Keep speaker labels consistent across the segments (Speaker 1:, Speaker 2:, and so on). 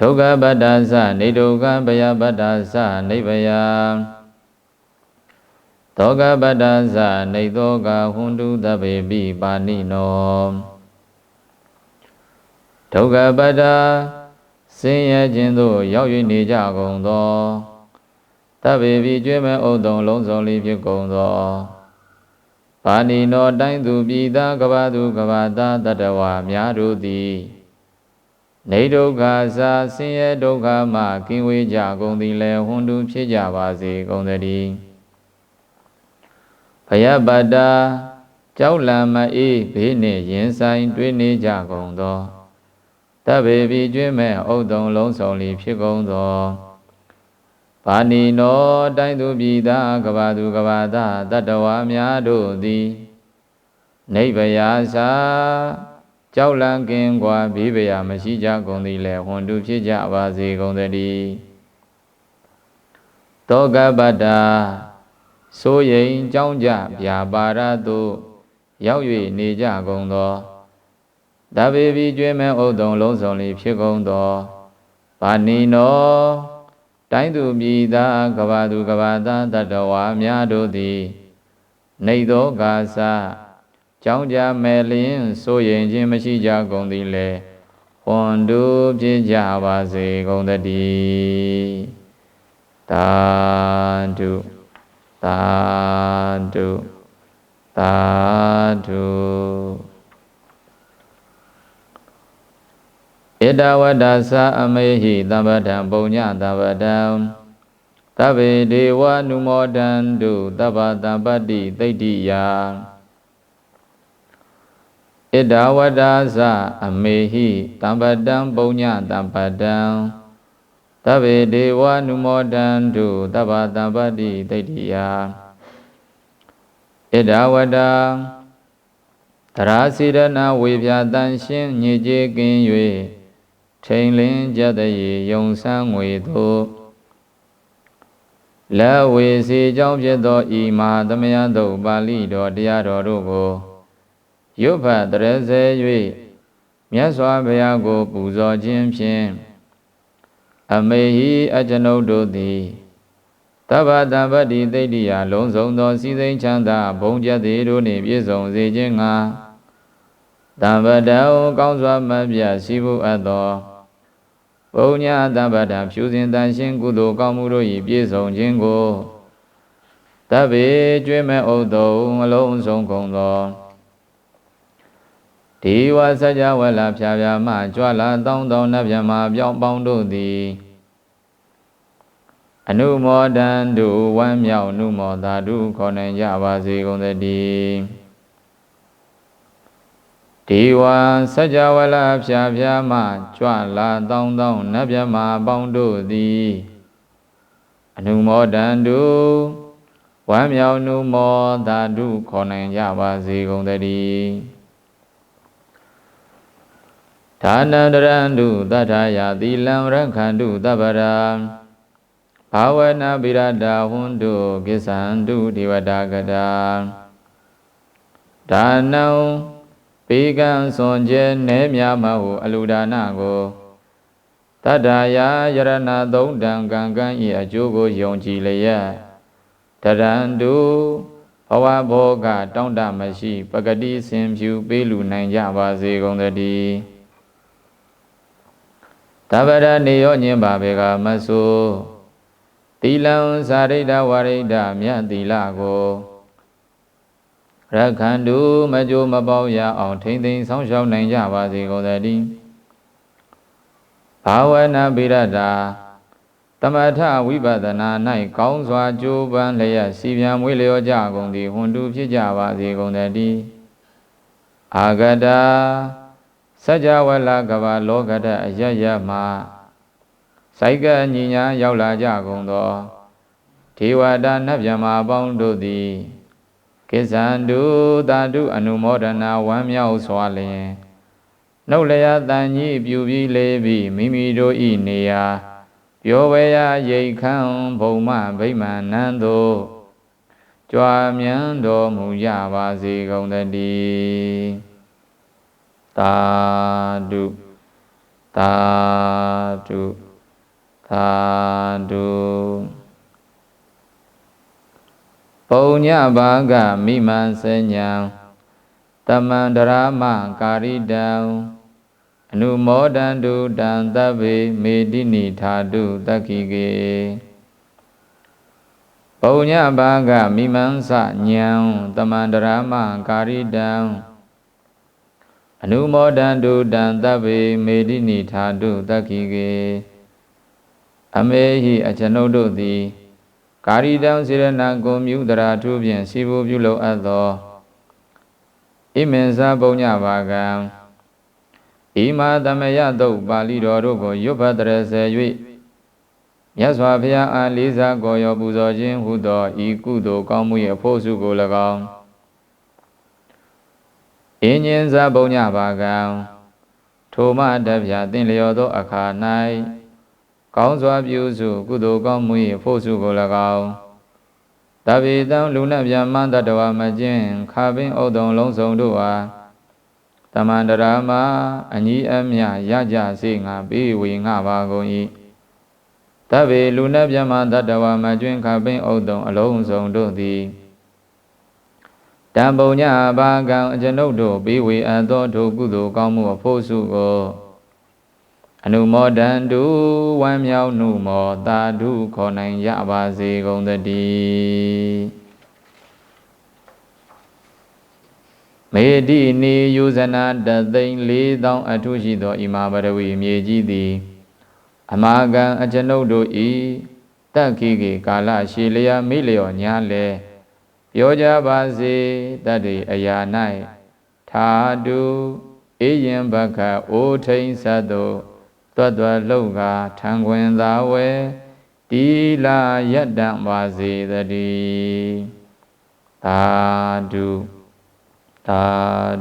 Speaker 1: ဒုက္ခပတ္တသနေဒုက္ခဘယပတ္တသနိဗ္ဗယသောကပတ္တသနေသောကဟွန်တုသဗ္ဗေပိပါဏိနောဒုက္ခပတ္တဆင်းရဲခြင်းသို့ရောက်၍နေကြကုန်သောသဗ္ဗေပိကျွဲ့မဲ့ဥဒုံလုံးစုံလေးဖြစ်ကုန်သောပါဏိနောတိုင်းသူပြည်သားကဘာသူကဘာသားတတဝါများတို့သည် နေဒုက္ခသာဆင်းရဲဒုက္ခမှကင်းဝေးကြကုန်သည်လည်းဟွန်တူဖြစ်ကြပါစေကုန်သတည်းဘယပတ္တာကြောက်လံမအေးဘေးနှင့်ရင်ဆိုင် တွေ့နေကြကုန်သောတဗ္ဗေပိကျွင်းမဲ့ဥဒုံလုံးစုံလီဖြစ်ကုန်သောပါဏိနောတိုင်းသူပြည်သားကဘာသူကဘာသားတတဝါများတို့သည်နိဗ္ဗယာသာ ကြောက်လန့်ကင်းကွာဘေးပရာမရှိကြကုန်သည်လည်းဟွန်တုဖြစ်ကြပါစေကုန်သတည်းတောကပတ္တာဆိုရင်ကြောင်းကြပြာပါရတုရောက်၍နေကြကုန်သောတဘေပိကျွေးမဲဥဒုံလုံးစုံလေးဖြစ်ကုန်သောဗာဏီနောတိုင်းသူပြည်သားကဘာသူကဘာသားတတဝါများတို့သည်နေသောကာသ ကြောင်းကြမဲ့လျင်ဆိုရင်ချင်းမရှိကြကုန်သည်လေဟွန်တုဖြစ်ကြပါစေကုန်တည်းတာဓုတာဓုတာဓုဧတဝတ္တသာအမေဟိသမ္ပဒံပုံညသမ္ပဒံသဗ္ဗေဒေဝနုမောဒန္တုသဗ္ဗတံပတ္တိသိတ္တိယ ဣဒဝတ္တသအမေဟိသမ္ပဒံပုံညသမ္ပဒံသဗ္ဗေဒေဝနုမောဒန္တုသဗ္ဗတံပတ္တိသိတ္တိယဣဒဝတ္တတရာစီရဏဝေပြတန်ရှင်းညစ်ကြေးကင်း၍ထိန်လင်းကြတဲ့ယုံဆန်းငွေသို့လက်ဝေစီကြောင့်ဖြစ်သောဤမဟာသမယတုတ်ပါဠိတော်တရားတော်တို့ကို ရွတ်ဖတ်တရဇဲ၍မြတ်စွာဘုရားကို ပူဇော်ခြင်းဖြင့်အမေဟိအကျွန်ုပ်တို့သည်တဗ္ဗတံပတ္တိသိတ္တိယလုံးစုံသောစည်းစိမ်ချမ်းသာဘုံကျက်သေးတို့နှင့်ပြည့်စုံစေခြင်းငှာတံပတ္တံကောင်းစွာမပြရှိဖို့အပ်သောဘုံညာတပ္ပတာဖြူစင်တန်ရှင်းကုသိုလ်ကောင်းမှုတို့၏ပြည့်စုံခြင်းကိုတဗ္ဗေကျွေးမဲ့ဥဒ္ဒုံအလုံးစုံကုန်သော ဒီဝစัจ java လာဖြာဖြာမှကြွလာတောင်းတောင်းနတ်မြမာပြောင်းပေါင်းတို့သည်အနုမောဒံတုဝမ်းမြောက်နုမောသာတုခေါ်နိုင်ကြပါစေကုန်သတည်းဒီဝံစัจ java လာဖြာဖြာမှကြွလာတောင်းတောင်းနတ်မြမာပေါင်းတို့သည်အနုမောဒံတုဝမ်းမြောက်နုမောသာတုခေါ်နိုင်ကြပါစေကုန်သတည်း ဒါနန္တရန္တုတထာယသီလံရခန္တုတပ္ပရာဘာဝနာပိရတာဟွန်တုကိသန္တုဒေဝတာကတာဒါနံပေကံစွန်ကျဲနဲမြမဟုအလူဒါနကိုတတ္ထာယယရဏသုံးတံကံကံဤအကျိုးကိုယုံကြည်လျက်တရန္တုဘဝဘောကတောင့်တမရှိ ပဂတိစင်ဖြူပေးလူနိုင်ကြပါစေကုန်သတည်း တဗ္ဗရနေရောညင်ပါဘေကမဆုတိလံသာရိတဝရိတမြတ်တိလကိုရခန္တုမကြိုးမပေါရအောင်ထိမ့်သိမ်းဆောင်းရှောက်နိုင်ကြပါစေကုန်သတည်းဘာဝနာပိရတာတမထဝိပဒနာ၌ကောင်းစွာကြိုးပမ်းလျက်စီပြန်မွေးလျောကြကုန်သည်ဟွန်တုဖြစ်ကြပါစေကုန်သတည်းအာဂတာ စัจ java လာကဘာလောကတအယယမှာစိုက်ကညီညာရောက်လာကြကုန်သောဒေဝတာနတ်မြမာပေါင်းတို့သည်ကိစ္ဆန္တုတာတုအနုမောဒနာဝမ်းမြောက်စွာလျင်နှုတ်လျာတန်ကြီးပြူပြီးလေးပြီးမိမိတို့ဤနေရာပြောဝဲရရိတ်ခမ်းဘုံမဗိမာန်နန်းတို့ကြွားမြန်းတော်မူကြပါစေကုန်တည်း သာဓုသာဓုသာဓုပုံညဘာကမိမံစဉ္ညာတမန္တရာမကာရိတံအနုမောဒန္တုတံသဗ္ဗေမေတိနိထာတုတက္ခိကေပုံညဘာကမိမံစဉံတမန္တရာမကာရိတံ အနုမောဒန္တုတံသဗ္ဗေမေတိနိထာတုတက္ခိကေအမေဟိအကျွန်ုပ်တို့သည်ကာရီတံစေရနာကိုမြုတရာထုဖြင့်စီဘုပြုလုပ်အပ်သောဣမင်္စာပုံညပါကံဣမာသမယတုတ်ပါဠိတော်တို့ကိုရွတ်ဖတ်တရစေ၍မြတ်စွာဘုရားအားလေးစားကိုရောပူဇော်ခြင်းဟုသောဤကုသိုလ်ကောင်းမှု၏အဖို့စုကို၎င်း အင်းဉ္စာပုံညပါကံထိုမတဗျာသင်လျော်သောအခါ၌ကောင်းစွာပြုစုကုသိုလ်ကောင်းမှု၏ဖို့စုကို၎င်းတဗေတံလူနဗျမန္တတဝမကျင့်ခါပင်ဥဒုံလုံးစုံတို့ဟာတမန္တရာမအညီအမြရကြစေငါပေးဝေငါပါကုန်၏တဗေလူနဗျမန္တတဝမကျင့်ခါပင်ဥဒုံအလုံးစုံတို့သည် တံပုံညဘာကံအကျွန်ုပ်တို့ပေးဝေအပ်သောထိုကုသိုလ်ကောင်းမှုအဖို့စုကိုအနုမောဒန္တုဝမ်းမြောက်နှုမောသာဓုခေါ်နိုင်ရပါစေကုန်သတည်းမေတိနေယူဇနာတသိန်း၄000အထုရှိသောဣမာပရဝီမြေကြီးသည် အမာကံအကျွန်ုပ်တို့ဤတက်ခိကေကာလရှည်လျာမိလျော်ညာလဲ ပြောကြပါစေတတ္တိအရာ၌သာဓုအေယံဘခအိုထိန်သတ္တောတွတ်တွတ်လှုပ်ကထံခွင်သာဝဲတီလာယတ္တံပါစေတည်းသာဓုသာ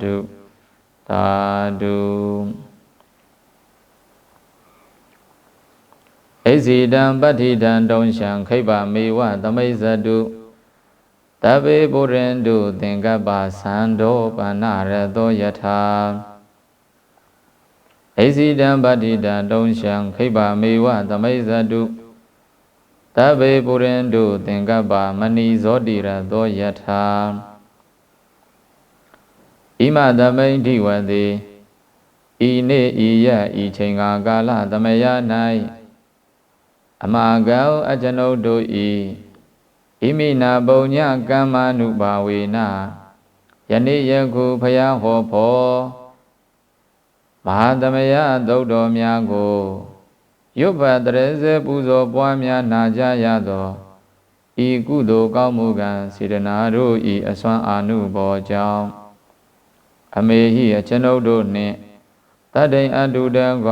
Speaker 1: ဓုသာဓုဣဇိတံပဋ္ဌိတံတုံရှံခိဗ္ဗမေဝသမိဇတု တဗေပုရိန္တုသင်္ကပ္ပသံဒောပဏရတောယထာဣဇိတံပတ္တိတံတုံရှံခိဗ္ဗမေဝသမိဇတုတဗေပုရိန္တုသင်္ကပ္ပမဏီဇောတိရသောယထာဣမသမိန်ဓိဝတိဤနေ့ဤရဤချိန်ကာကာလသမယ၌အမာကံအကျွန်ုပ်တို့ဤ ဣမိနာပုံညကမ္မနုဘာဝေနယနေ့ယခုဖယားဟောဖို့မဟာသမယသုတ်တော်များကိုရွတ်ပတ်တရေစေပူဇော်ပွားများနာကြရသောဤကုသိုလ်ကောင်းမှုကံစေတနာတို့ဤအစွမ်းအာနုဘောကြောင့်အမေဟိအကျွန်ုပ်တို့နှင့်တတ္တိအတုတံက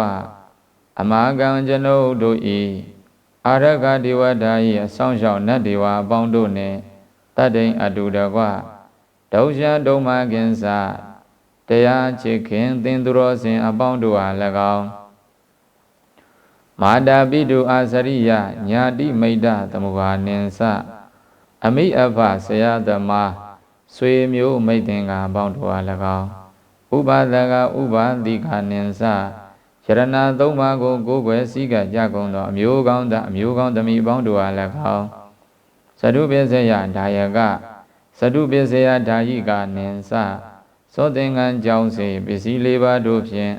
Speaker 1: အမာကံကျွန်ုပ်တို့ဤ အာရကဒေဝတာဤအဆောင်ရှောက်နတ်ဒေဝအပေါင်းတို့နှင့်တတ္တိအတုတကွဒုရှဒုံမကင်္စတရားချစ်ခင်သင်သူတော်စင်အပေါင်းတို့အား၎င်းမာတာပိတုအာစရိယညာတိမိတ်တသမုဟာနိသအမိအဖဆရာသမားဆွေမျိုးမိတ်သင်္ကာအပေါင်းတို့အား၎င်းဥပါဒကဥပါတိကနိသ ယရဏသုံးပါးကိုကိုယ်ွယ်စည်းကကြကုန်သောအမျိုးကောင်းသောအမျိုးကောင်းသမီးပေါင်းတို့အား၎င်းသတုပိစေယဒါယကသတုပိစေယဒါယိကနိသသောသင်္ကန်းကြောင်းစေပစ္စည်းလေးပါးတို့ဖြင့်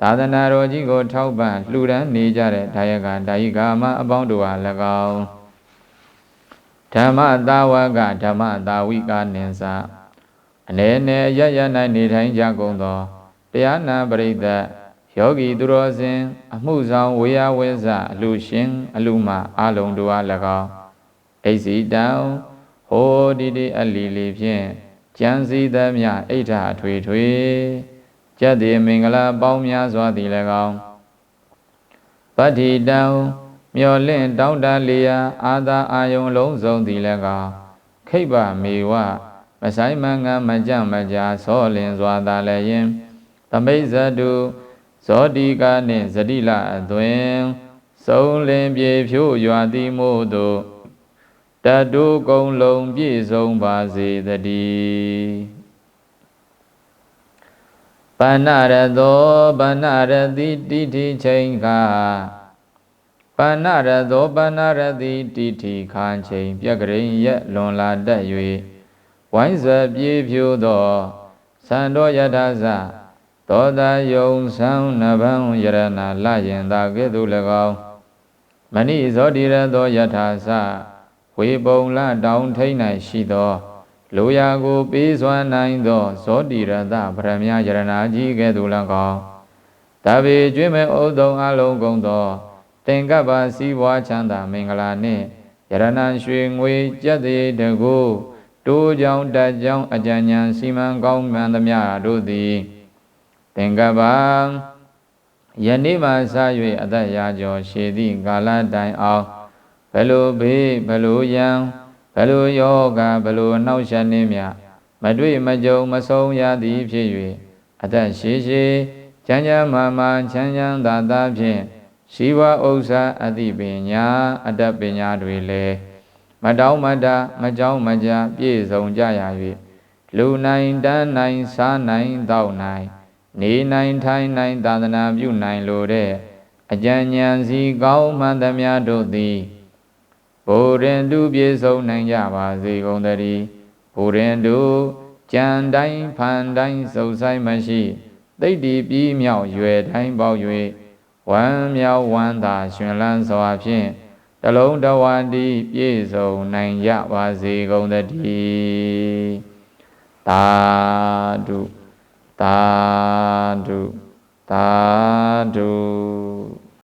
Speaker 1: သာသနာတော်ကြီးကိုထောက်ပံ့လှူဒန်းနေကြတဲ့ဒါယကဒါယိကာမအပေါင်းတို့ဟာ၎င်းဓမ္မသာဝကဓမ္မသာဝိကာနိသအနေနဲ့ရရ၌နေထိုင်ကြကုန်သောတရားနာပရိသတ် ယောဂီသူတော်စင်အမှုဆောင်ဝေယဝဲဇအလူရှင် အလူမအလုံးတို့အား၎င်းအိစီတံဟောဒီဒီအလီလီဖြင့်ကြံစည်သမျှအိဋ္ဌအထွေထွေကြက်သည်မင်္ဂလာပေါင်းများစွာသည်၎င်းပတ္တိတံမျော်လင့်တောင်းတလျာအာသာအာယုံလုံးစုံသည်၎င်းခိဗ္ဗမေဝမဆိုင်မငါမကြမကြာဆောလင်စွာသာလည်းယင်သမိဇတု ဇောတိကနှင့်ဇတိလအသွင်စုံလင်ပြေဖြို့ရွာသည်မို့သို့တတုကုံလုံးပြည့်စုံပါစေတည်းပဏရသောပဏရတိတိတိချိန်ခာပါဏရသောပါဏရတိတိထိခါချိန်ပြက်ကရိန်ရက်လွန်လာတတ်၍ဝိုင်းစွာပြေဖြိုးသောသံတော်ယထာဇ သောတာယုံဆောင်နဗံယရဏလယင်သာကဲ့သို့၎င်းမဏိဇောတိရသောယထာဇဝေပုံလတောင်ထိန်၌ရှိသောလူရာကိုပေးစွမ်းနိုင်သောဇောတိရတဗရမယယရဏကြီးကဲ့သို့၎င်းတဗေကျွေးမဲ့ဥဒုံအလုံးကုန်သောသင်္ကပ္ပစီးပွားချမ်းသာမင်္ဂလာနှင့်ယရဏရွှေငွေကြက်သေးတကူတိုးကြောင်တက်ကြောင်အကြံဉာဏ်စီမံကောင်းမှန်သမျှတို့သည် သင်္ကပ္ပယနေ့မှစ၍အသက်ရာကျော်ရှည်သည့်ကာလတိုင်အောင်ဘယ်လိုဘေးဘယ်လိုယံဘယ်လိုယောဂဘယ်လိုနှောက်ယှက်နှင်းမြမတွေ့မကြုံမဆုံးရသည်ဖြစ်၍အသက်ရှည်ရှည်ချမ်းချမ်းမာမာချမ်းချမ်းသာသာဖြင့်ရှိဝဥစ္စာအသိပညာအတ္တပညာတွေလည်းမတောင်းမတမကြောင်းမကြပြည့်စုံကြရ၍လူနိုင်တန်းနိုင်စားနိုင်တောက်နိုင် နေနိုင်ထိုင်နိုင်သာသနာပြုနိုင်လိုတဲ့အကြံဉာဏ်စီကောင်းမှန်သမျှတို့သည်ဘုရင်တုပြည့်စုံနိုင်ကြပါစေကုန်သတည်းဘုရင်တုကြံတိုင်းဖန်တိုင်းစုံဆိုင်မရှိသိတ္တိပြီးမြောက်ရွယ်တိုင်းပေါ၍ဝမ်းမြောက်ဝမ်းသာရှင်လန်းစွာဖြင့်တလုံးတဝါတီပြည့်စုံနိုင်ကြပါစေကုန်သတည်းသာဓု သာဓုသာဓု